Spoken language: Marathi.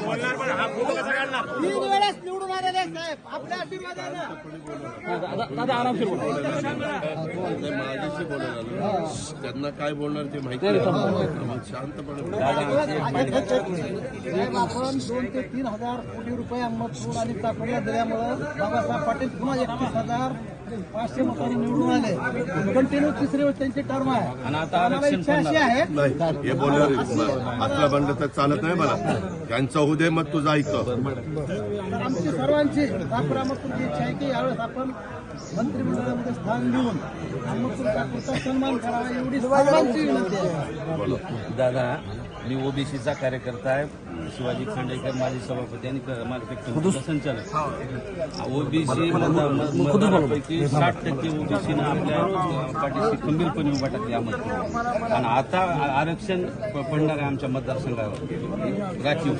तीन वेळेस निवडून आलेले आहेत साहेब. आपल्या आशीर्वादानं दादा आरामशीर बोला. नाही, माझ्याशी बोलायला आलो. त्यांना काय बोलणार ते माहिती शांतपणे आपण दोन ते तीन हजार कोटी रुपये अहमदपूर आणि चाकणला दिल्यामुळं बाबासाहेब पाटील पुन्हा एकतीस हजार पाचशे मतांनी निवडून आले. कंटिन्यू तिसरी वेळ त्यांची टर्म आहे. आणि आता आम्हाला आरक्षण इच्छा अशी आहे. नाही हे बोलणार आतला बंड तर चालत नाही मला. त्यांचं होऊ दे मग तुझं ऐकतो तर आमची सर्वांची नागपूर अहमदपूरची इच्छा आहे की यावेळेस आपण मंत्रिमंडळामध्ये स्थान देऊन नागपूरचा सन्मान करावा एवढी सर्वांची विनंती आहे. दादा मी ओबीसीचा कार्यकर्ता आहे. शिवाजी खांडेकर माजी सभापती आणि क- माझे संचालक. ओबीसी साठ टक्के ओबीसीनं आपल्या पाठीशी खंबीरपणे उभा टाकली अहमदपूर आणि आता आरक्षण पडणार आहे आमच्या मतदारसंघावर. राखीव